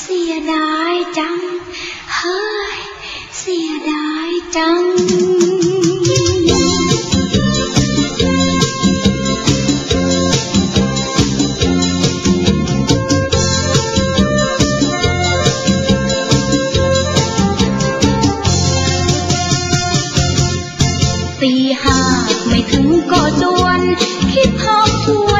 เสียดายจัง เฮ้ย เสียดายจัง ตีห้าไม่ถึงก็จวน คิดทบทวน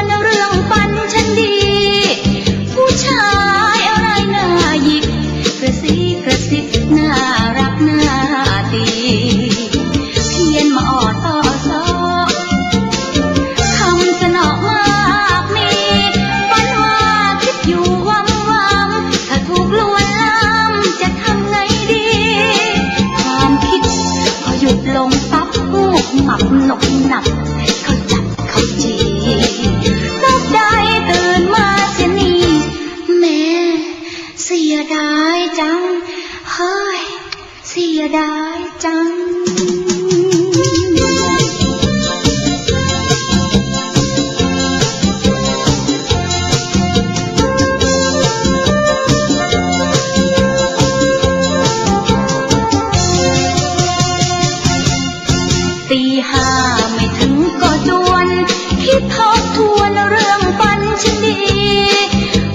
คิดทบทวนเรื่องฝันฉันดี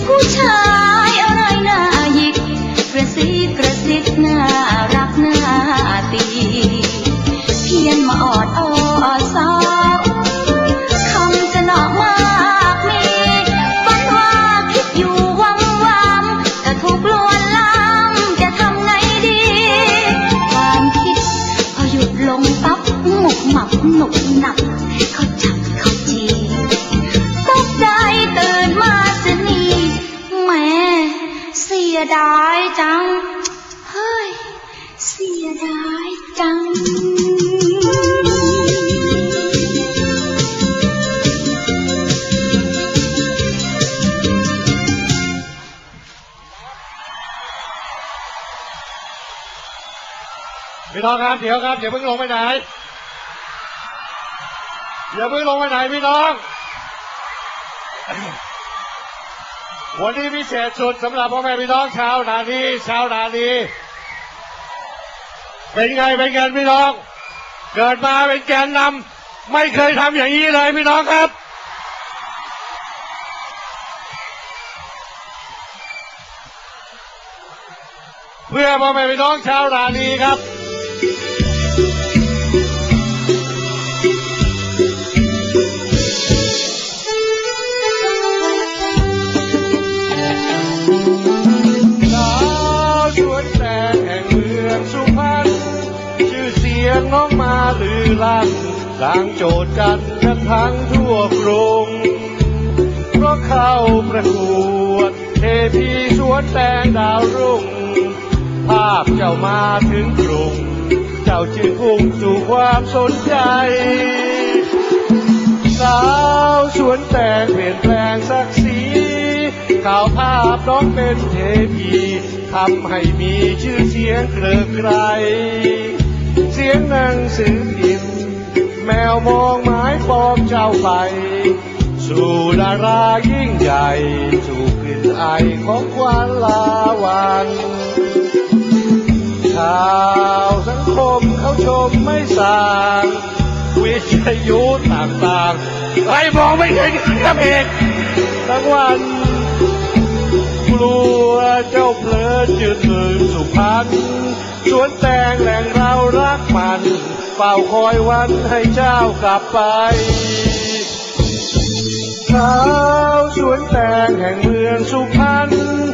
ผู้ชายอะไรหน้าหยิก กระซิบกระซิบน่ารักน่าตี เพียนมาออดอ้อสาว คำจะนอกมากมีฝันว่าคิดอยู่วังวังแต่ถูกลวนลามจะทำไงดี ความคิดพอหยุดลงปั๊บหมุกหมับหนุกหนักเขาจับ ดายจัง เฮ้ย เสียดายจัง พี่น้องครับเดี๋ยวครับอย่าเพิ่งลงไปไหนอย่าเพิ่งลงไปไหนพี่น้อง วันนี้พิเศษสุดสำหรับพ่อแม่พี่น้องชาวนาดีชาวนาดีเป็นไงเป็นกันพี่น้อง เกิดมาเป็นแกนนำไม่เคยทำอย่างนี้เลยพี่น้องครับ เพื่อพ่อแม่พี่น้องชาวนาดีครับ ลั่นดังโจทย์จันทร์กันทั้งทั่วกรุงเพราะเข้าประกวดเทพีสวนแตงดาวรุ่ง ภาพเจ้ามาถึงกรุง เจ้าจึงพุ่งสู่ความสนใจ สาวสวนแตงเปลี่ยนแปลงสักสีข่าวภาพน้องเป็นเทพีทำให้มีชื่อเสียงเกริกไกรเสียงหนังสือพิ วมองไม้ปองเจ้าไป สู่ดารายิ่งใหญ่สู่กลิ่นไอของควันลาวันชาวสังคมเขาชมไม่สางวิทยุต่างๆใครมองไม่เห็นกับเอกทั้งวันกลัวเจ้าเพลิดจืดมือสุพรรณ สวนแตงแหล่งเรารักมันเฝ้าคอยวันให้เจ้ากลับไปสาวสวนแตงแห่งเมืองสุพรรณ